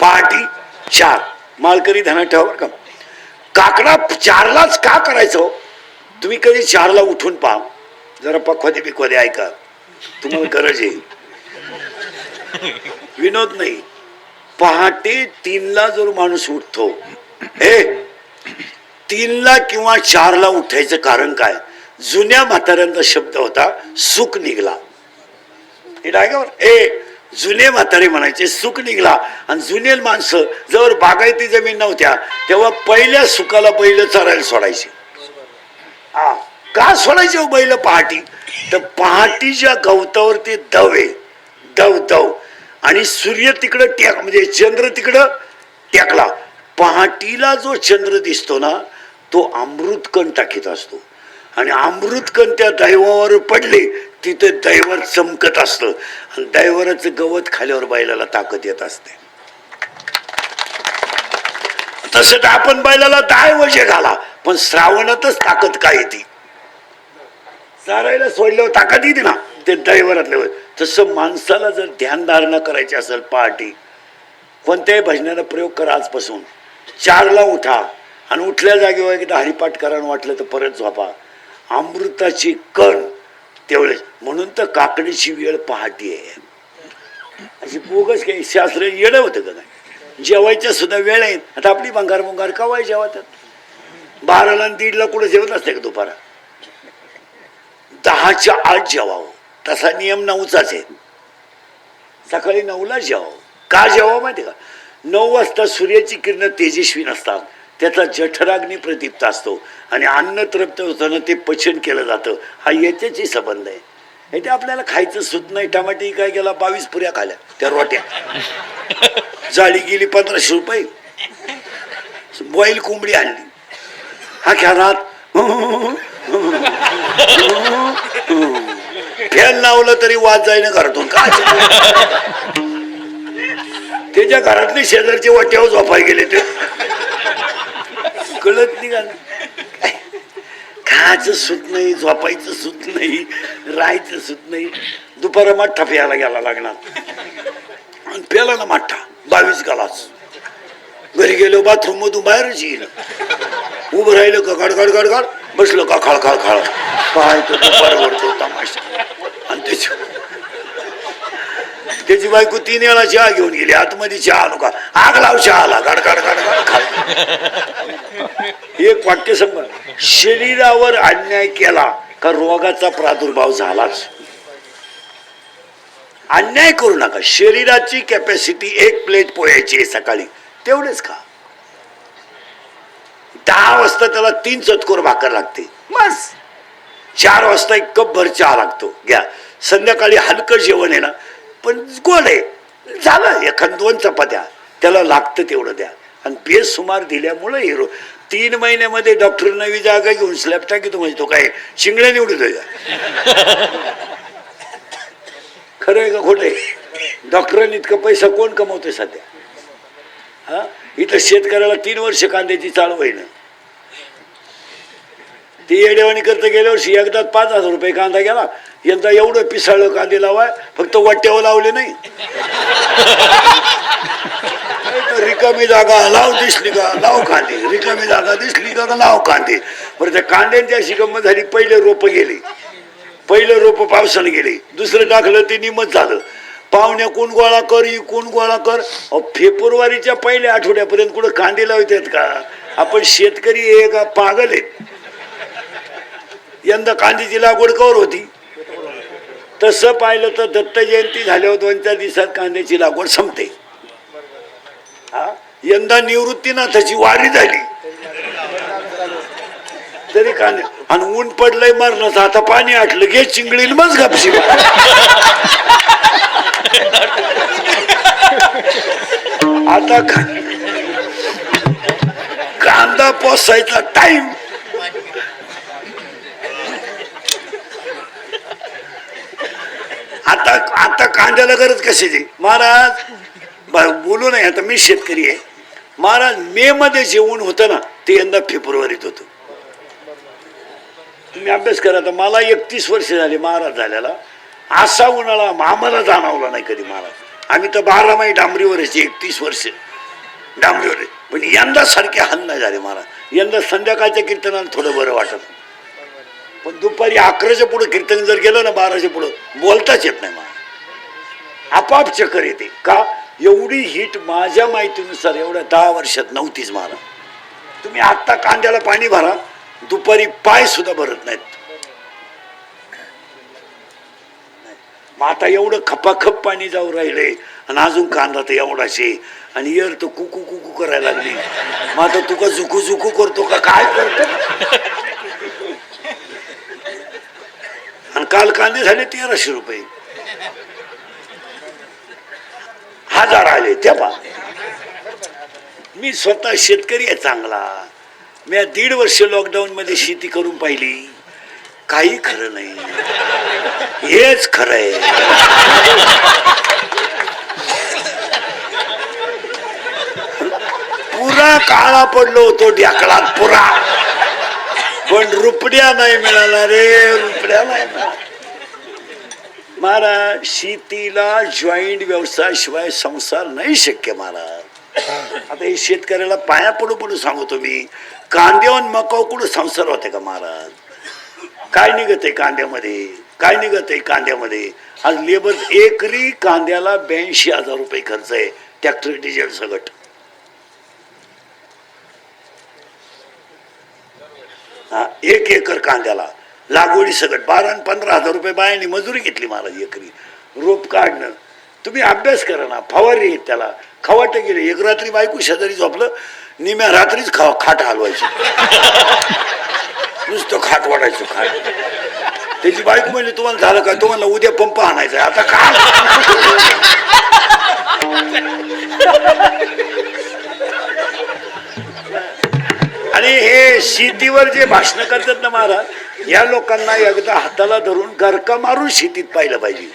पहाटी चार. मालकरी ध्यानात ठेवा बरं का. काकडा चारलाच का करायचं? तुम्ही कधी चारला उठून पहा. जरा पखवादे बिखवादे ऐका. तुम्हाला गरज आहे. विनोद नाही. पहाटे तीनला जर माणूस उठतो. हे तीनला किंवा चारला उठायचं कारण काय? जुन्या म्हाताऱ्यांचा शब्द होता सुख निघला. हे ए जुने म्हातारे म्हणायचे सुख निघला. आणि जुने माणसं जवळ बागायती जमीन नव्हत्या तेव्हा पहिल्या सुखाला बैल चरायला सोडायचे. हा. का सोडायचे हो बैल पहाटी? तर पहाटीच्या गवतावर ते दव दव दव. आणि सूर्य तिकडं टेक म्हणजे चंद्र तिकडं टेकला. पहाटीला जो चंद्र दिसतो ना तो अमृतकण टाकीत असतो. आणि अमृतकण त्या दैवावर पडले तिथे दैवर चमकत असतं. आणि दैवराचं गवत खाल्यावर बैलाला ताकद येत असते. तसं तर आपण बैलाला दाय वजे घाला पण श्रावणातच ताकद काय येते? चारायला सोडल्यावर ताकद येते ना ते दैवरातल्यावर तसं माणसाला जर ध्यानधारणा करायची असेल पहाटे कोणत्याही भजनाला प्रयोग करा आजपासून. चारला उठा आणि उठल्या जागेवर एकदा हरिपाठ करा वाटलं तर परत झोपा. अमृताची कण तेवढेच. म्हणून तर काकडीची वेळ पहाटी. आहे अशी बोगस काही शास्त्र येणं होतं का काय जेवायच्या सुद्धा वेळ आहे. आता आपली भंगार भंगार कवाय जेवतात? बाराला आणि दीडला कुठं जेवत असते का दुपारा? दहाच्या आठ जेवावं. तसा नियम नऊचाच आहे. सकाळी नऊला जेवावं. का जेवावं माहिती का? नऊ वाजता सूर्याची किरण तेजस्वी नसतात. त्याचा जठराग्नी प्रदीप्त असतो. आणि अन्न तृप्त होताना ते पचन केलं जातं. हा याच्याशी संबंध आहे. हे ते आपल्याला खायचं सुत नाही. टमाटे काय केला? बावीस पुऱ्या खाल्या. त्या रोट्या. जाळी गेली पंधराशे रुपये. बॉईल कोंबडी आणली. हा खेळात. फॅन लावलं तरी वाद जाईन घरातून. काय? त्याच्या घरातले शेजारचे वाट्यावर झोपाय गेले ते. कळत नाही खायचं सुत नाही झोपायचं सुत नाही राहायचं सुत नाही. दुपारा मठ्ठा प्यायला गेला लागणार आणि प्याला ना मठ्ठा बावीस गालाच घरी गेलो बाथरूम मधून बाहेरच येईल उभं राहिलं का गड गड गड गड बसलो का खळ खळ खळ. पाय तो दुपार वरतो तमाशा. आणि त्याच्या त्याची बायको तीन वेळा चहा घेऊन गेली. आतमध्ये चहा नका. आग लाव चहाला. गड गड गड गड खाल एक वाक्य समजा शरीरावर अन्याय केला का रोगाचा प्रादुर्भाव झालाच? अन्याय करू नका. शरीराची कॅपॅसिटी एक प्लेट पोह्याची आहे सकाळी. तेवढेच खा. दहा वाजता त्याला तीन चतकोर भाकर लागते. बस. चार वाजता एक कप भर चहा लागतो. घ्या. संध्याकाळी हलकं जेवण आहे ना पण कोण आहे? झालं एखाद दोन चपात्या त्याला लागतं तेवढं द्या. आणि बेसुमार दिल्यामुळं हिरो तीन महिन्यामध्ये डॉक्टर नवी जागा घेऊन स्लॅब टाकीतो म्हणजे तो काय शिंगड्या निवडतोय का? खरं आहे का खोटं आहे? डॉक्टरांनी इतका पैसा कोण कमवतोय सध्या? हा? इथं शेतकऱ्याला तीन वर्ष कांद्याची चालू होईना. ती येडेवाणी करता गेल्या वर्षी एकदा पाच हजार रुपये कांदा गेला यंदा एवढं पिसाळलं कांदे लावाय फक्त वाट्यावर लावले नाही. तर रिकामी जागा लाव दिसली का लाव कांदे. रिकामी जागा दिसली का लाव कांदे. बरं त्या कांद्यांची अशी गंमत झाली पहिले रोप गेले. पहिलं रोप पावसानं गेले. दुसरं टाकलं ते निमत झालं. पाहुण्या कोण गोळा कर ही कोण गोळा कर? अहो, फेब्रुवारीच्या पहिल्या आठवड्यापर्यंत कुठं कांदे लावतात का? आपण शेतकरी हे का? पागल आहेत. यंदा कांद्याची लागवड कवर होती. तसं पाहिलं तर दत्त जयंती झाल्यावर दोन चार दिवसात कांद्याची लागवड संपते. हा? यंदा निवृत्तीनाथाची वारी झाली. तरी कांदे आणि ऊन पडलंय मरणाचं आता पाणी आटलं घे चिंगळील मग गपशी आता कांदा पोसायचा टाइम आता आता कांद्याला गरज कशाची? महाराज बोलू नाही आता मी शेतकरी आहे. महाराज मे मध्ये जेवण होतं ना ते यंदा फेब्रुवारीत होतं. तुम्ही अभ्यास करा तर मला एकतीस वर्ष झाली महाराज झाल्याला. असा उन्हाळा आम्हाला जाणवला नाही कधी महाराज. आम्ही तर बारा डांबरीवर यायचे एकतीस वर्ष. डांबरीवर आहे. पण यंदा सारखे हाल नाही झाले महाराज. यंदा संध्याकाळच्या कीर्तनाला थोडं बरं वाटत. पण दुपारी अकराच्या पुढं कीर्तन जर गेलं ना बाराच्या पुढं बोलताच येत नाही मला आपाप चक्कर येते. का? एवढी हिट माझ्या माहितीनुसार एवढ्या दहा वर्षात नव्हतीच मला तुम्ही आत्ता कांद्याला पाणी भरा दुपारी पाय सुद्धा भरत नाहीत. मग आता एवढं खपाखप पाणी जाऊ राहिले आणि अजून कांदा तर एवढाशे आणि यर तो कुकू कुकू करायला लागली. मग आता तुका झुकू झुकू करतो का? काय करतो? आणि काल कांदे झाले तेराशे रुपये. हजार आले त्या पा मी स्वतः शेतकरी आहे चांगला. मी दीड वर्ष लॉकडाऊन मध्ये शेती करून पाहिली. काही खरं नाही. हेच खरं आहे. पुरा काळा पडलो होतो ढ्याकळात पुरा. पण रुपड्या नाही मिळाला रे. रुपड्या महाराज शेतीला जॉईंट व्यवसायाशिवाय संसार नाही शक्य महाराज. आता हे शेतकऱ्याला पाया पडू पडू सांगतो मी. कांद्यावर मकाव कुठं संसार होते का महाराज? काय निघत आहे कांद्यामध्ये? काय निघत आहे कांद्यामध्ये? आज लेबर एकरी कांद्याला ब्याऐंशी हजार रुपये खर्च आहे ट्रॅक्टर डिझेल सगट हा एक एकर कांद्याला. लागवडी सगट बारा आणि पंधरा हजार रुपये बायाने मजुरी घेतली महाराज एकरी. रोप काढणं. तुम्ही अभ्यास करा ना. फवारणी आहेत त्याला. खवाटं गेले. एक रात्री बायको शेजारी झोपलं. निम्या रात्रीच खा खाट हलवायची. नुसतं खाट वाढायचं खाट. त्याची बायको म्हणजे तुम्हाला झालं का? तुम्हाला उद्या पंप आणायचा आता काय आणि हे शेतीवर जे भाषण करतात ना महाराज या लोकांना एकदा हाताला धरून गरका मारून शेतीत पाहिलं पाहिजे.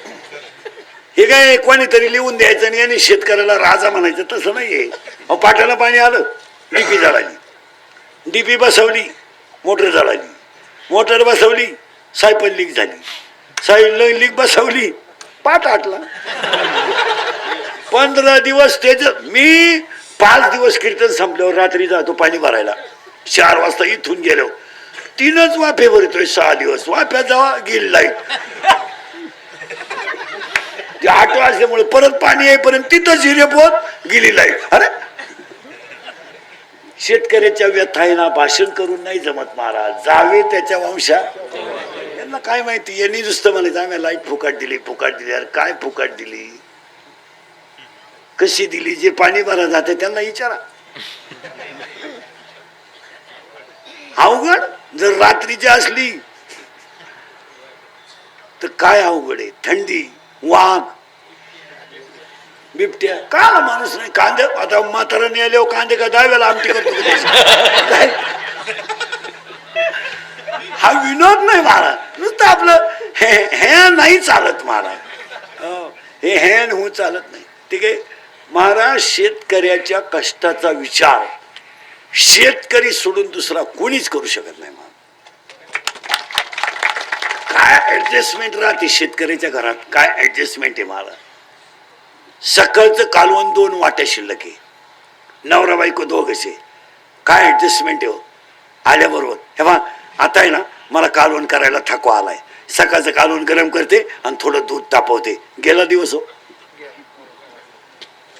हे काय कोणीतरी लिहून द्यायचं आणि यांनी शेतकऱ्याला राजा म्हणायचं तसं नाहीये. अहो पाटाला पाणी आलं डीपी झाडाली. डीपी बसवली मोटर झाडाली. मोटर बसवली सायपल लीक झाली. सायपल लीक बसवली पाट आटला. पंधरा दिवस त्याच मी पाच दिवस कीर्तन संपल्यावर रात्री जातो पाणी भरायला. चार वाजता इथून गेलो. तीनच वाफे भरतोय सहा दिवस. वाफ्यात जावा गेली लाइट ते आठ असल्यामुळे परत पाणी येईपर्यंत तिथंच हिरेपोत गेली लाइट अरे! शेतकऱ्याच्या व्यथाईना भाषण करून नाही जमत महाराज. जावे त्याच्या वंशा. यांना काय माहिती? यांनी नुसतं म्हणायचं आम्ही लाइट फुकाट दिली फुकाट दिली. अरे काय फुकाट दिली? कशी दिली? जे पाणी भरा जाते त्यांना विचारा. अवघड? जर रात्रीची असली तर काय अवघड आहे? थंडी वाघ. बिबट्या. का माणूस नाही. कांदे आता म्हाताराने आले कांदे का दहाव्याला आमटी करतो काय? हा विनोद नाही महाराज. नुसतं आपलं हे हे नाही चालत महाराज. हो, हे हे हो चालत नाही. ठीक आहे? महाराज शेतकऱ्याच्या कष्टाचा विचार. शेतकरी सोडून दुसरा कोणीच करू शकत नाही महाराज काय ऍडजस्टमेंट राहते शेतकऱ्याच्या घरात. काय ऍडजस्टमेंट आहे मला? सकाळचं कालवण दोन वाट्या शिल्लक आहे. नवरा बायको दोघचे काय ऍडजस्टमेंट आहे हो? आल्याबरोबर. हे बा आता आहे ना मला कालवण करायला थकवा आलाय. सकाळचं कालवण गरम करते आणि थोडं दूध तापवते. गेला दिवस हो.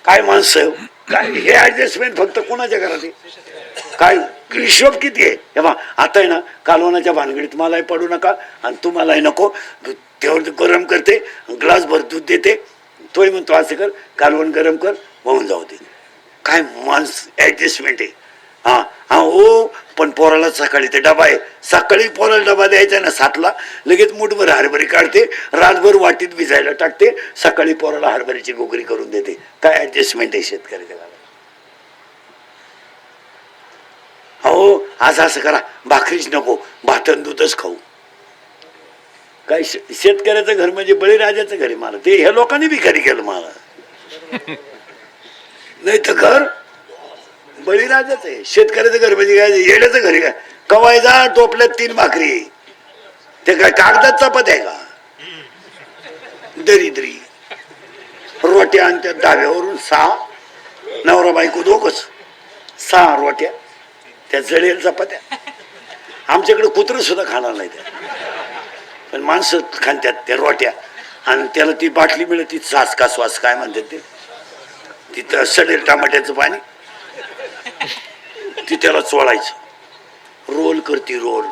काय माणसं हो? काय हे ऍडजस्टमेंट फक्त कोणाच्या घरात आहे? काय? हिशोब किती आहे? हे बा आता आहे ना कालवणाच्या भानगडीत मलाही पडू नका आणि तुम्हालाही नको. तेवढं गरम करते ग्लास भर दूध देते. तोही म्हणतो असे कर कालवण गरम कर होऊन जाऊ दे. काय माणस ॲडजस्टमेंट आहे. हा हा ओ पण पोराला सकाळी ते डबा आहे. सकाळी पोराला डबा द्यायचा आहे ना सातला. लगेच मुठभर हरभरी काढते रातभर वाटीत भिजायला टाकते सकाळी पोराला हरभरीची गोगरी करून देते. काय ॲडजस्टमेंट आहे शेतकऱ्याच्या घरात हो आज असं करा भाकरीच नको भातन दूधच खाऊ. काय शे- शेतकऱ्याचं घर म्हणजे बळीराजाचं घर आहे मला. ते ह्या लोकांनी भिकारी केलं मला. नाही तर घर बळीराजाच आहे. शेतकऱ्याचं घर म्हणजे काय? येड्याचं घरी काय कवायचा टोपल्यात तीन भाकरी आहे. ते काय कागदात चपत आहे का? दरिद्री. रोट्या आणि त्या डाव्यावरून सहा. नवरा बायको दोघच. सहा रोट्या. त्या जळेल चपात्या. आमच्याकडे कुत्रं सुद्धा खाणार नाही त्या पण माणसं खाणत्यात त्या रोट्या. आणि त्याला ती बाटली मिळते सास का श्वास काय म्हणतात ते. तिथं सडेल टमाट्याचं पाणी. ती त्याला चोळायचं. रोल करती रोल.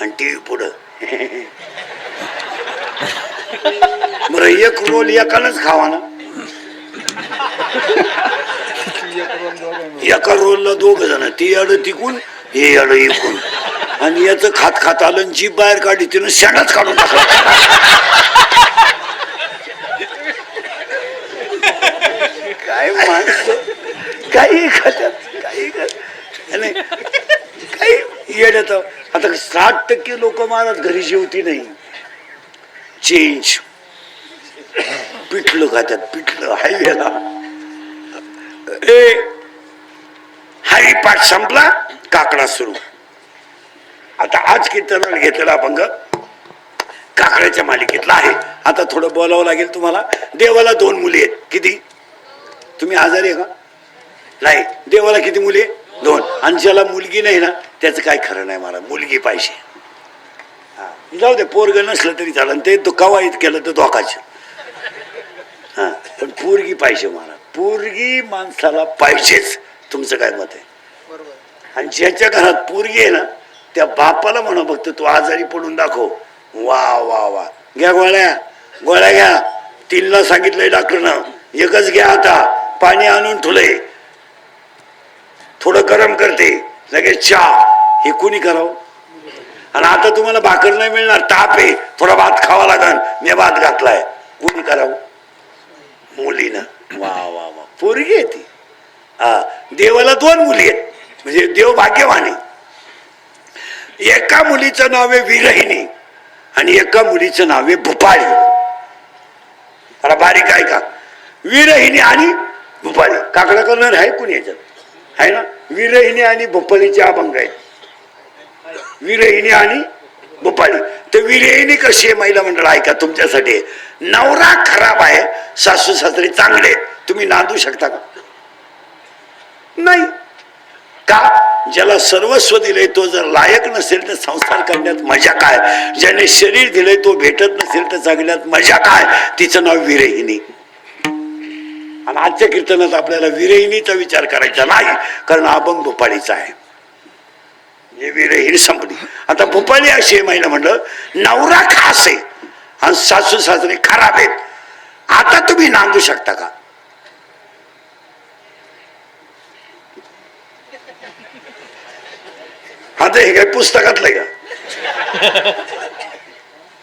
आणि टी व्ही पुढं. बरं एक रोल एकानंच खावा ना. एका रोलला दोघ जण ती अड तिकून हे अड इकून. आणि याचं खात खात आलं आणि बाहेर काढली तिनं शेणाच काढून टाकलं. काय माणसं? काही खात्यात काही काही येण्यात आता साठ टक्के लोक मारत घरी जेवती नाही. चेंज पिठलं खात्यात पिठलं हायवेला ए हरिपाठ संपला काकडा सुरू. आता आज कीर्तनाला घेतलेला अभंग काकड्याच्या मालिकेतला आहे. आता थोडं बोलावं लागेल तुम्हाला. देवाला दोन मुली आहेत. किती? तुम्ही आजारी आहे का? नाही. देवाला किती मुली आहे दोन. आणि ज्याला मुलगी नाही ना त्याचं काय खरं नाही मला. मुलगी पाहिजे. हा. जाऊ दे पोरग नसलं तरी चालेल. ते तो कवायत केलं तर धोकाच. हा. पण पोरगी पाहिजे मला. पोरगी माणसाला पाहिजेच. तुमचं काय मत आहे? आणि ज्याच्या घरात पोरगी आहे ना त्या बापाला म्हणा फक्त तू आजारी पडून दाखव. वा वा वा. घ्या गोळ्या. गोळ्या घ्या. तीनला सांगितलंय डॉक्टरनं एकच घ्या आता. पाणी आणून ठुलंय थोडं गरम करते. लगेच चहा. हे कोणी करावं? आणि आता तुम्हाला भाकर नाही मिळणार. ताप आहे. थोडा भात खावा लागन. मी भात घातलाय. कोणी करावं? मुलीनं. वा वा वा. पोरगी आहे ती. हा. देवाला दोन मुली आहेत. म्हणजे देव भाग्यवान. एका मुलीचं नाव आहे विरहिणी आणि एका मुलीचं नाव आहे भुपाळी. मला बारीक आहे का? विरहिणी आणि भुपाळी. काकडा करणार आहे कोणी याच्यात? आहे ना? विरहिणी आणि भुपाळीचे अभंग आहेत. विरहिणी आणि भोपाळी. तर विरहिणी कशी आहे महिला मंडळ? ऐका तुमच्यासाठी. नवरा खराब आहे सासू सासरे चांगले तुम्ही नांदू शकता का? नाही. का? ज्याला सर्वस्व दिले तो जर लायक नसेल तर संस्कार करण्यात मजा काय? ज्याने शरीर दिले तो भेटत नसेल तर जगण्यात मजा काय? तिचं नाव विरहिणी. आणि आजच्या कीर्तनात आपल्याला विरहिणीचा विचार करायचा नाही कारण अभंग भोपाळीचा आहे. हे विरहिणी संपली. आता भोपाळी अशी आहे महिला म्हणलं नवरा खास आहे. आणि सासू सासरे खराब आहेत. आता तुम्ही नांदू शकता का? आता हे काय पुस्तकातलं का?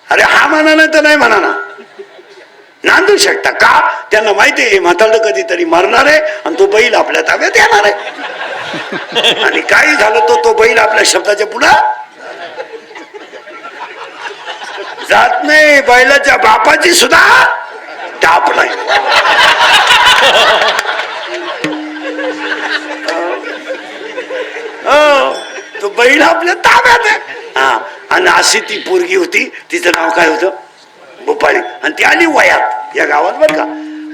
अरे हा म्हणा ना तर नाही म्हणा ना. नांदू शकता का? त्यांना माहिती आहे म्हातारड कधीतरी मरणार आहे आणि तो बैल आपल्या ताब्यात येणार आहे. आणि काही झालं तो तो बैल आपल्या शब्दाच्या पुढं जात नाही. बैलाच्या बापाची सुद्धा टाप नाही. हो, तो बैल आपल्या ताब्यात आहे. हा. आणि अशी ती पोरगी होती तिचं नाव काय होतं? भोपाळी. आणि ती आली वयात या गावात बर का.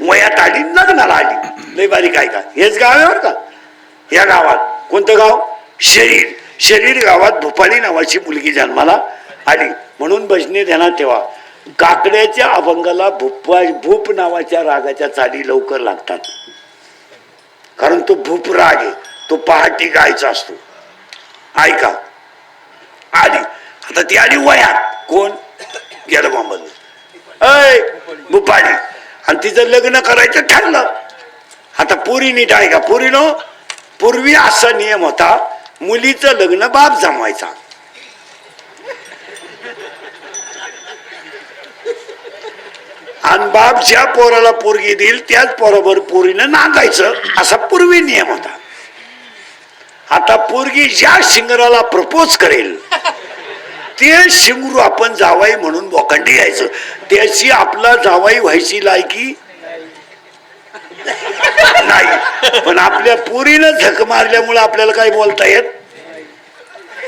वयात आली लग्नाला आली. लय बारीक काय का? हेच गाव आहे बर का. या गावात. कोणतं गाव? शरीर. शरीर गावात भोपाळी नावाची मुलगी जन्माला आली. म्हणून भजने ध्यानात ठेवा. काकड्याच्या अभंगाला भूपा भूप नावाच्या रागाच्या चाली लवकर लागतात. कारण तो भूप राग आहे. तो पहाटी गायचा असतो. ऐका. आली. आता ती आली वयात. कोण? गेलं मोहम्मद अय भूपाली आणि तिचं लग्न करायचं ठरलं. आता पुरी नीट ऐका पुरीनो पूर्वी असा नियम होता मुलीचं लग्न बाप जमवायचा. आणि बाप ज्या पोराला पोरगी देईल त्याच पोराबर पोरीनं नांदायचं. असा पूर्वी नियम होता. आता पोरगी ज्या शिंगराला प्रपोज करेल ते शिंगरू आपण जावाई म्हणून बोखंडी घ्यायचं. त्याची आपला जावाई व्हायची लायकी नाही. पण आपल्या पुरीनं झक मारल्यामुळे आपल्याला काही बोलता येत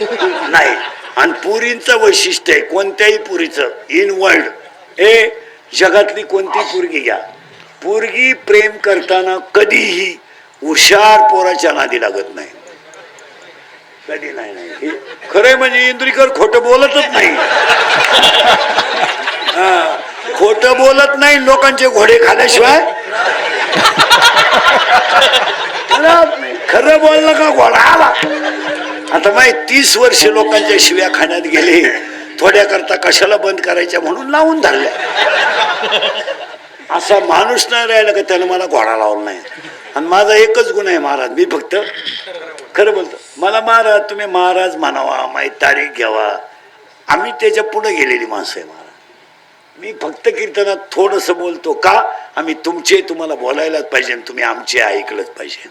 नाही. आणि पुरींचं वैशिष्ट्य आहे कोणत्याही पुरीचं इन वर्ल्ड हे जगातली कोणती पोरगी घ्या. पोरगी प्रेम करताना कधीही हुशार पोराच्या नादी लागत नाही. कधी नाही नाही. खरंय म्हणजे इंद्रिकर खोटं बोलतच नाही. हा, खोटं बोलत नाही लोकांचे घोडे खाल्याशिवाय. खरं बोललं का घोडा आला? आता माही तीस वर्ष लोकांच्या शिव्या खाण्यात गेले. थोड्या करता कशाला बंद करायच्या म्हणून लावून धरल्या. असा माणूस नाही राहिला का त्यानं मला घोडा लावला नाही. आणि माझा एकच गुण आहे महाराज. मी फक्त खरं बोलतो. मला महाराज तुम्ही महाराज म्हणावा माझी तारीख घ्यावा. आम्ही त्याच्या पुढे गेलेली माणसं आहे महाराज. मी फक्त कीर्तनात थोडस बोलतो का? आम्ही तुमचे तुम्हाला बोलायलाच पाहिजे तुम्ही आमचे ऐकलंच पाहिजे.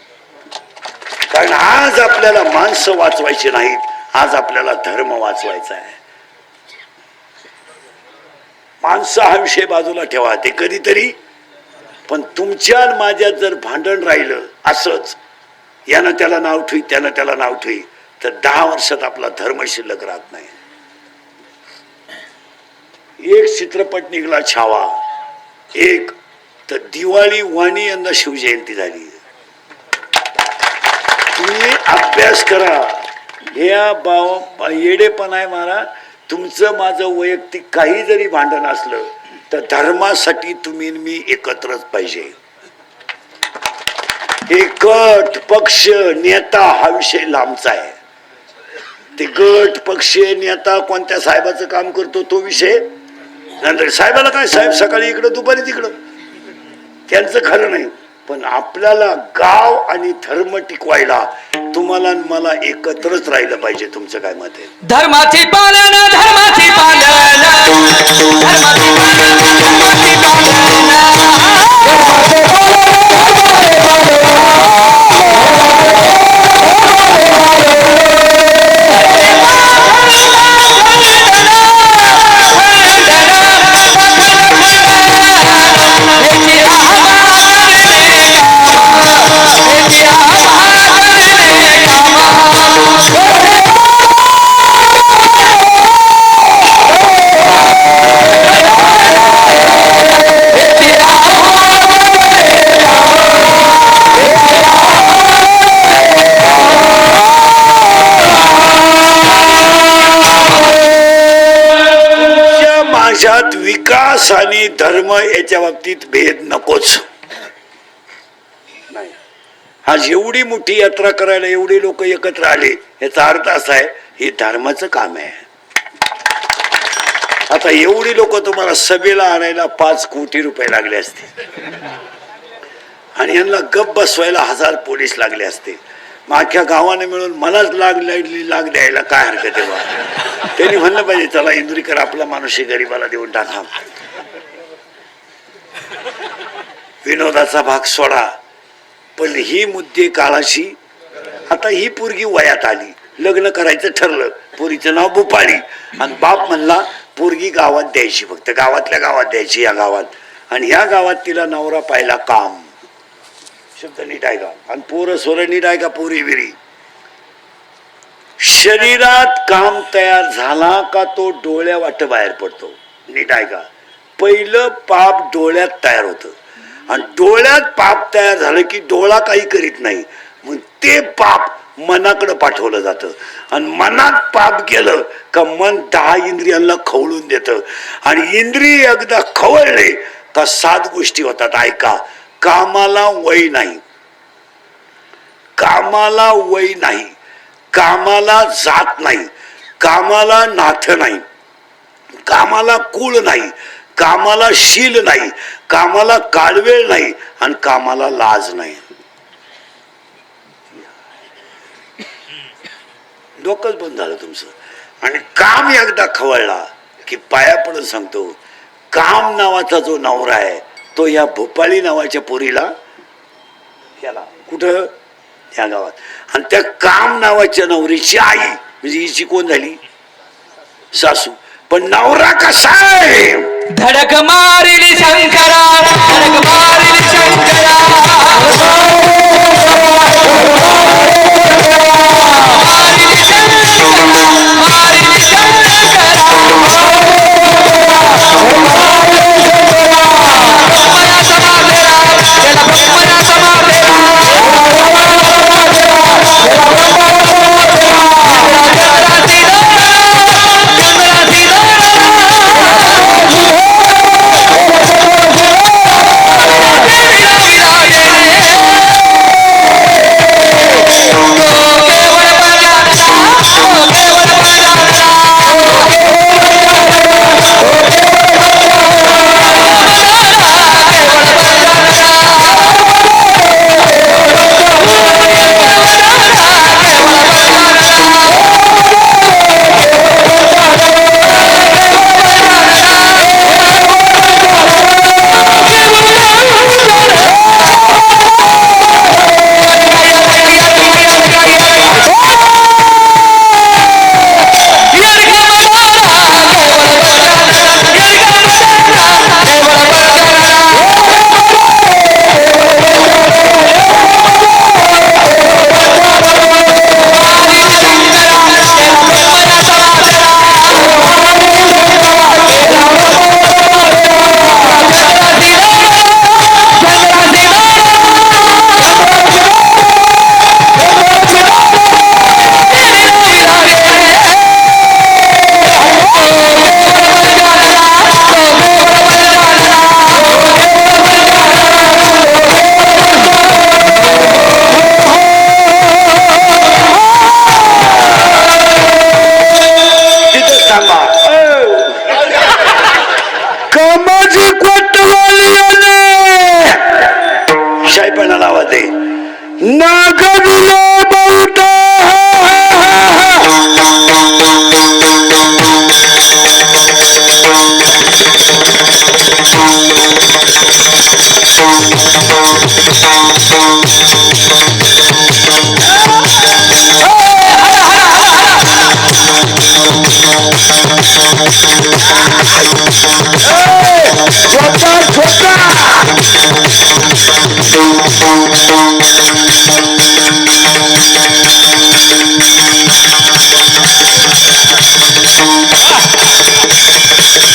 कारण आज आपल्याला माणसं वाचवायची नाहीत आज आपल्याला धर्म वाचवायचा आहे. माणसं हा विषय बाजूला ठेवा ते कधीतरी. पण तुमच्या आणि माझ्यात जर भांडण राहिलं असंच यानं त्याला नाव ठेवी त्यानं त्याला नाव ठेवी. तर दहा वर्षात आपला धर्म शिल्लक राहत नाही. एक चित्रपट निघला छावा. एक. तर दिवाळी वाणी यंदा शिवजयंती झाली. तुम्ही अभ्यास करा. या बाव येडेपण आहे महाराज. तुमचं माझं वैयक्तिक काही जरी भांडण असलं तर धर्मासाठी तुम्ही मी एकत्रच पाहिजे. हे गट पक्ष नेता हा विषय लांबचा आहे. ते गट पक्ष नेता कोणत्या साहेबाचं काम करतो तो विषय? नंतर साहेबाला काय साहेब सकाळी इकडं दुपारी तिकडं? त्यांचं खरं नाही. पण आपल्याला गाव आणि धर्म टिकवायला तुम्हाला मला एकत्रच राहिलं पाहिजे तुमचं काय मत आहे? धर्माची पालन. धर्माची पालन. तुमच्या विकास आणि धर्म याच्या बाबतीत भेद नकोच. नाही. आज एवढी मोठी यात्रा करायला एवढे लोक एकत्र आले याचा अर्थ असा आहे हे धर्माचं काम आहे. आता एवढी लोक तुम्हाला सभेला आणायला पाच कोटी रुपये लागले असते आणि यांना गप बसवायला हजार पोलीस लागले असते माझ्या गावाने मिळून मलाच लाग लागली लाग द्यायला काय हरकत आहे बा त्यांनी म्हणलं पाहिजे चला इंद्रीकर आपला माणूस गरीबाला देऊन टाका. विनोदाचा भाग सोडा. पण ही मुद्दे काळाशी आता ही पोरगी वयात आली. लग्न करायचं ठरलं पोरीचं नाव भूपाळी आणि बाप म्हणला पोरगी गावात द्यायची फक्त गावातल्या गावात द्यायची या गावात. आणि ह्या गावात तिला नवरा पाहिला काम. शब्द नीट आहे का आणि पोरं सोरं नीट आहे का पोरी विरी. शरीरात काम तयार झाला का तो डोळ्या वाट बाहेर पडतो? नीट आहे का पहिलं पाप डोळ्यात तयार होतं. आणि डोळ्यात पाप तयार झालं की डोळा काही करीत नाही. मग ते पाप मनाकडे पाठवलं जातं. आणि मनात पाप गेलं का मन दहा इंद्रियांना खवळून देतं. आणि इंद्रिय एकदा खवळले का सात गोष्टी होतात. ऐका कामाला वय नाही. कामाला वय नाही. कामाला जात नाही. कामाला नाथ नाही. कामाला कुळ नाही. कामाला शील नाही. कामाला काळवेळ नाही आणि कामाला लाज नाही. डोकंच बंद झालं तुमचं. आणि काम एकदा खवळला की पाया पडून सांगतो काम नावाचा जो नवरा आहे तो या भोपाळी नावाच्या पोरीला याला कुठं? या गावात. आणि त्या काम नावाच्या नवरीची आई म्हणजे हिची कोण झाली? सासू. पण नवरा कसा आहे? धडक मारिली शंकरा धडक मारिली शंकरा. मारिली शंकरा मारिली शंकरा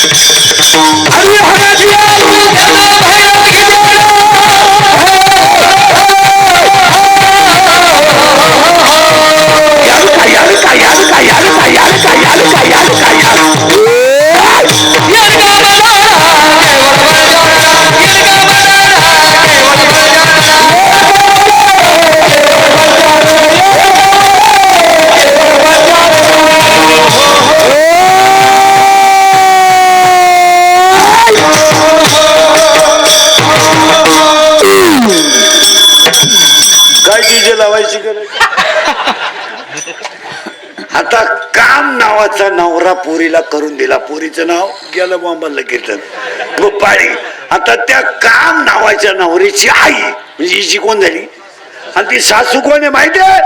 अरे हरा दिया दिला करून दिला. पुरीचं नाव गेलं बॉम्बाला कीर्तन. गोपाळी आता त्या काम नावाच्या नवरीची आई म्हणजे हिची कोण झाली? आणि ती सासू कोण आहे माहिती आहे?